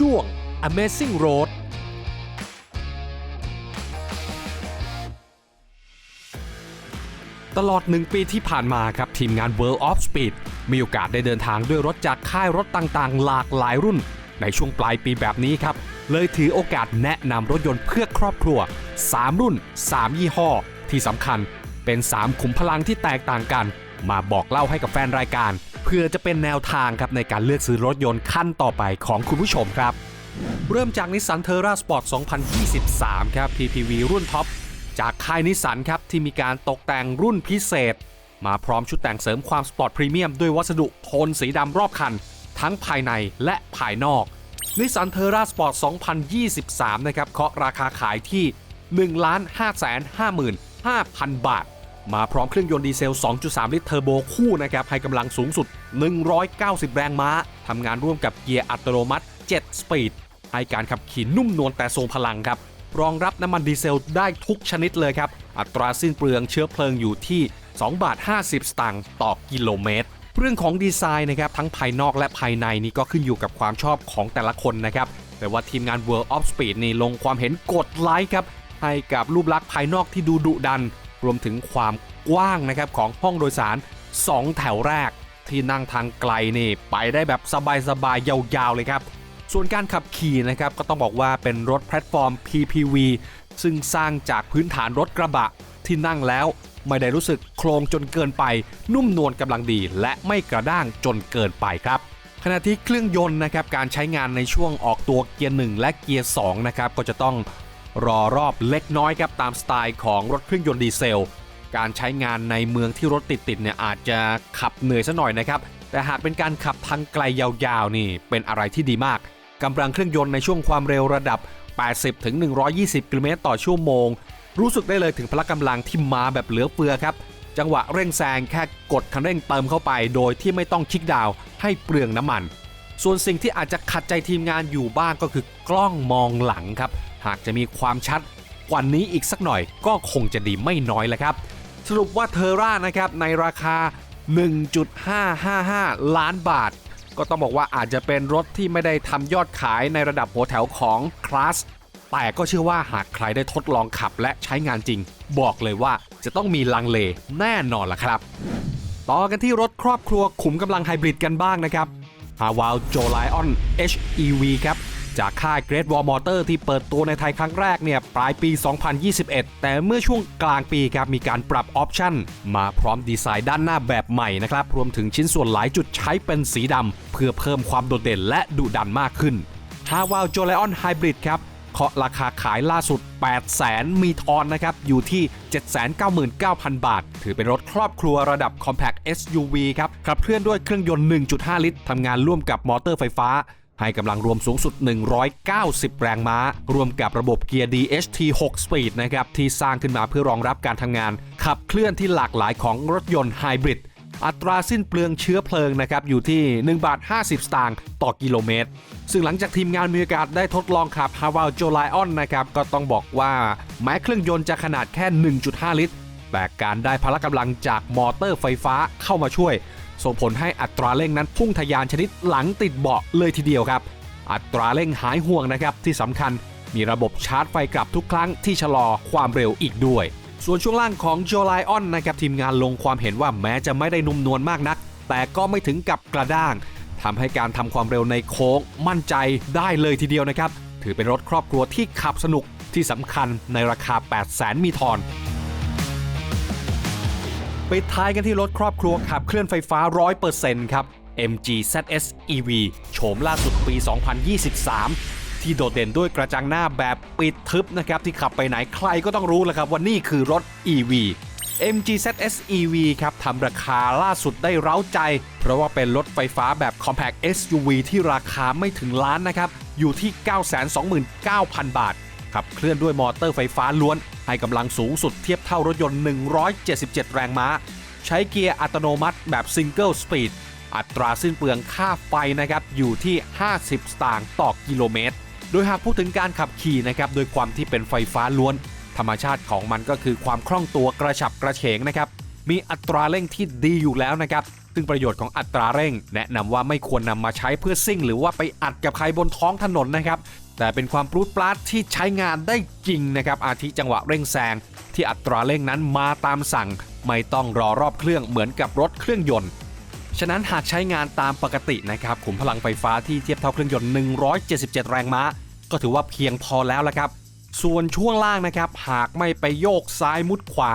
ช่วง Amazing Road ตลอดหนึ่งปีที่ผ่านมาครับ ทีมงาน World of Speed มีโอกาสได้เดินทางด้วยรถจากค่ายรถต่างๆ หลากหลายรุ่น ในช่วงปลายปีแบบนี้ครับ เลยถือโอกาสแนะนำรถยนต์เพื่อครอบครัว 3 รุ่น 3 ยี่ห้อ ที่สำคัญเป็น 3 ขุมพลังที่แตกต่างกัน มาบอกเล่าให้กับแฟนรายการ เพื่อจะเป็นแนวทางครับในการเลือกซื้อรถยนต์ขั้นต่อไปของคุณผู้ชมครับ เริ่มจากนิสสันเทอร่าสปอร์ต 2023 ครับ PPV รุ่นท็อป จากค่ายนิสสันครับที่มีการตกแต่งรุ่นพิเศษ มาพร้อมชุดแต่งเสริมความสปอร์ตพรีเมียมด้วยวัสดุโทนสีดำรอบคัน ทั้งภายในและภายนอกนิสสันเทอร่าสปอร์ต 2023 นะครับเคาะราคาขายที่ 1 5 5 5,000 บาท มาพร้อมเครื่องยนต์ดีเซล 2.3 ลิตรเทอร์โบคู่นะครับให้กำลังสูงสุด 190 แรงม้าทำงานร่วมกับเกียร์อัตโนมัติ 7 สปีด ให้การขับขี่นุ่มนวลแต่ทรงพลังครับ รองรับน้ำมันดีเซลได้ทุกชนิดเลยครับ อัตราสิ้นเปลืองเชื้อเพลิงอยู่ที่ 2 บาท 50 สตางค์ต่อกิโลเมตร เรื่องของดีไซน์นะครับทั้งภายนอกและภายในนี่ก็ขึ้นอยู่กับความชอบของแต่ละคนนะครับแต่ว่าทีมงาน World of Speed นี่ลงความเห็นกดไลค์ครับให้กับรูปลักษณ์ภายนอกที่ดูดุดัน รวมถึงความกว้างนะครับของห้องโดยสาร 2 แถวแรก ที่นั่งทางไกลนี่ไปได้แบบสบายๆยาวๆเลยครับ ส่วนการขับขี่นะครับก็ต้องบอกว่าเป็นรถแพลตฟอร์ม PPV ซึ่งสร้างจากพื้นฐานรถกระบะที่นั่งแล้วไม่ได้รู้สึกโครงจนเกินไป นุ่มนวลกำลังดี และไม่กระด้างจนเกินไปครับขณะที่เครื่องยนต์นะครับการใช้งานในช่วงออกตัวเกียร์ 1 และเกียร์2นะครับก็จะต้อง รอรอบเล็กน้อยครับตามสไตล์ของรถเครื่องยนต์ดีเซล การใช้งานในเมืองที่รถติดๆเนี่ยอาจจะขับเหนื่อยซะหน่อยนะครับ แต่หากเป็นการขับทางไกลยาวๆนี่เป็นอะไรที่ดีมากกำลังเครื่องยนต์ในช่วงความเร็วระดับ 80ถึง120กิโลเมตรต่อชั่วโมง รู้สึกได้เลยถึงพละกำลังที่มาแบบเหลือเฟือครับจังหวะเร่งแซงแค่กดคันเร่งเติมเข้าไป โดยที่ไม่ต้องคลิกดาวให้เปลืองน้ำมัน ส่วนสิ่งที่อาจจะขัดใจทีมงานอยู่บ้างก็คือกล้องมองหลังครับ หากจะมีความชัดกว่านี้อีกสักหน่อยก็คงจะดีไม่น้อยแล้วครับ สรุปว่าเทอร่านะครับในราคา 1.555 ล้านบาท ก็ต้องบอกว่าอาจจะเป็นรถที่ไม่ได้ทำยอดขายในระดับหัวแถวของคลาสแต่ก็เชื่อว่าหากใครได้ทดลองขับและใช้งานจริง บอกเลยว่าจะต้องมีลังเลแน่นอนล่ะครับ ต่อกันที่รถครอบครัวขุมกำลังไฮบริดกันบ้างนะครับ h a w a l j o l i o n HEV ครับ จากค่าย Great Wall Motor ที่เปิดตัวในไทยครั้งแรกเนี่ยปลายปี 2021 แต่เมื่อช่วงกลางปีครับมีการปรับออปชั่น มาพร้อมดีไซน์ด้านหน้าแบบใหม่นะครับรวมถึงชิ้นส่วนหลายจุดใช้เป็นสีดำเพื่อเพิ่มความโดดเด่นและดุดันมากขึ้น h a w a l j o l i o n Hybrid ครับเคาะราคาขายล่าสุด 800,000 มีทอนนะครับ อยู่ที่ 799,000 บาท ถือเป็นรถครอบครัวระดับ Compact SUV ครับ ขับเคลื่อนด้วยเครื่องยนต์ 1.5 ลิตร ทำงานร่วมกับมอเตอร์ไฟฟ้า ให้กำลังรวมสูงสุด 190 แรงม้า รวมกับระบบเกียร์ DHT 6 Speed นะครับ ที่สร้างขึ้นมาเพื่อรองรับการทำงาน ขับเคลื่อนที่หลากหลายของรถยนต์ไฮบริดอัตราสิ้นเปลืองเชื้อเพลิงนะครับ อยู่ที่ 1 บาท 50 สตางค์ต่อกิโลเมตร ซึ่งหลังจากทีมงานมีโอกาสได้ทดลองขับ h a w a l j o l i o n นะครับ ก็ต้องบอกว่าแม้เครื่องยนต์จะขนาดแค่ 1.5 ลิตร แต่การได้พละกำลังจากมอเตอร์ไฟฟ้าเข้ามาช่วย ส่งผลให้อัตราเร่งนั้นพุ่งทะยานชนิดหลังติดเบาะเลยทีเดียวครับ อัตราเร่งหายห่วงนะครับที่สำคัญมีระบบชาร์จไฟกลับทุกครั้งที่ชะลอความเร็วอีกด้วย ส่วนช่วงล่างของโจไลออนนะครับทีมงานลงความเห็นว่าแม้จะไม่ได้นุ่มนวลมากนัก แต่ก็ไม่ถึงกับกระด้างทำให้การทำความเร็วในโค้งมั่นใจได้เลยทีเดียวนะครับ ถือเป็นรถครอบครัวที่ขับสนุกที่สำคัญในราคา 8 0 0 0 0 0 มีทอน ปิดท้ายกันที่รถครอบครัวขับเคลื่อนไฟฟ้า 100%ครับ MG ZS EV โฉมล่าสุดปี 2023 ที่โดดเด่นด้วยกระจังหน้าแบบปิดทึบนะครับ ที่ขับไปไหนใครก็ต้องรู้แหละครับว่านี่คือรถ EV MG ZS EV ครับทำราคาล่าสุดได้เร้าใจ เพราะว่าเป็นรถไฟฟ้าแบบ Compact SUV ที่ราคาไม่ถึงล้านนะครับ อยู่ที่ 929,000 บาท ขับเคลื่อนด้วยมอเตอร์ไฟฟ้าล้วน ให้กำลังสูงสุดเทียบเท่ารถยนต์ 177 แรงม้า ใช้เกียร์อัตโนมัติแบบ Single Speed อัตราสิ้นเปลืองค่าไฟนะครับอยู่ที่ 50 สตางค์ต่อกิโลเมตร โดยหากพูดถึงการขับขี่นะครับโดยความที่เป็นไฟฟ้าล้วน ธรรมชาติของมันก็คือความคล่องตัวกระฉับกระเฉงนะครับมีอัตราเร่งที่ดีอยู่แล้วนะครับ ซึ่งประโยชน์ของอัตราเร่ง แนะนำว่าไม่ควรนำมาใช้เพื่อซิ่ง หรือว่าไปอัดกับใครบนท้องถนนนะครับ แต่เป็นความปรูดปลาดที่ใช้งานได้จริงนะครับ อาทิจังหวะเร่งแซงที่อัตราเร่งนั้นมาตามสั่ง ไม่ต้องรอรอบเครื่องเหมือนกับรถเครื่องยนต์ ฉะนั้นหากใช้งานตามปกตินะครับขุมพลังไฟฟ้าที่เทียบเท่าเครื่องยนต์ 177 แรงม้า ก็ถือว่าเพียงพอแล้วละครับ ส่วนช่วงล่างนะครับ หากไม่ไปโยกซ้ายมุดขวา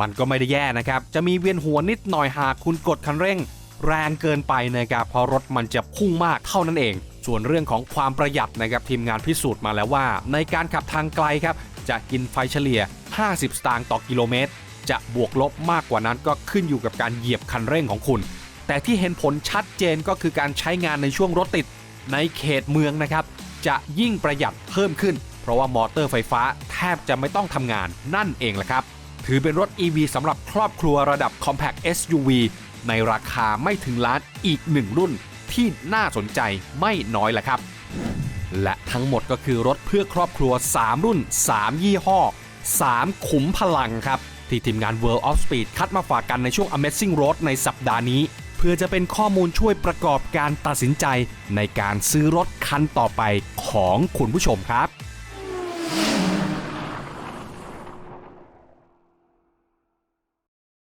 มันก็ไม่ได้แย่นะครับ จะมีเวียนหัวนิดหน่อยหากคุณกดคันเร่ง แรงเกินไปนะครับเพราะรถมันจะพุ่งมากเท่านั้นเอง ส่วนเรื่องของความประหยัดนะครับทีมงานพิสูจน์มาแล้วว่า ในการขับทางไกลครับจะกินไฟเฉลี่ย 50 สตางค์ต่อกิโลเมตร จะบวกลบมากกว่านั้นก็ขึ้นอยู่กับการเหยียบคันเร่งของคุณ แต่ที่เห็นผลชัดเจนก็คือการใช้งานในช่วงรถติดในเขตเมืองนะครับ จะยิ่งประหยัดเพิ่มขึ้น เพราะว่ามอเตอร์ไฟฟ้าแทบจะไม่ต้องทำงานนั่นเองแหละครับ ถือเป็นรถ EV สำหรับครอบครัวระดับ Compact SUV ในราคาไม่ถึงล้านอีกหนึ่งรุ่น ที่น่าสนใจไม่น้อยแหละครับ และทั้งหมดก็คือรถเพื่อครอบครัว 3 รุ่น 3 ยี่ห้อ 3 ขุมพลังครับ ที่ทีมงาน World of Speed คัดมาฝากกันในช่วง Amazing Road ในสัปดาห์นี้ เพื่อจะเป็นข้อมูลช่วยประกอบการตัดสินใจในการซื้อรถคันต่อไปของคุณผู้ชมครับ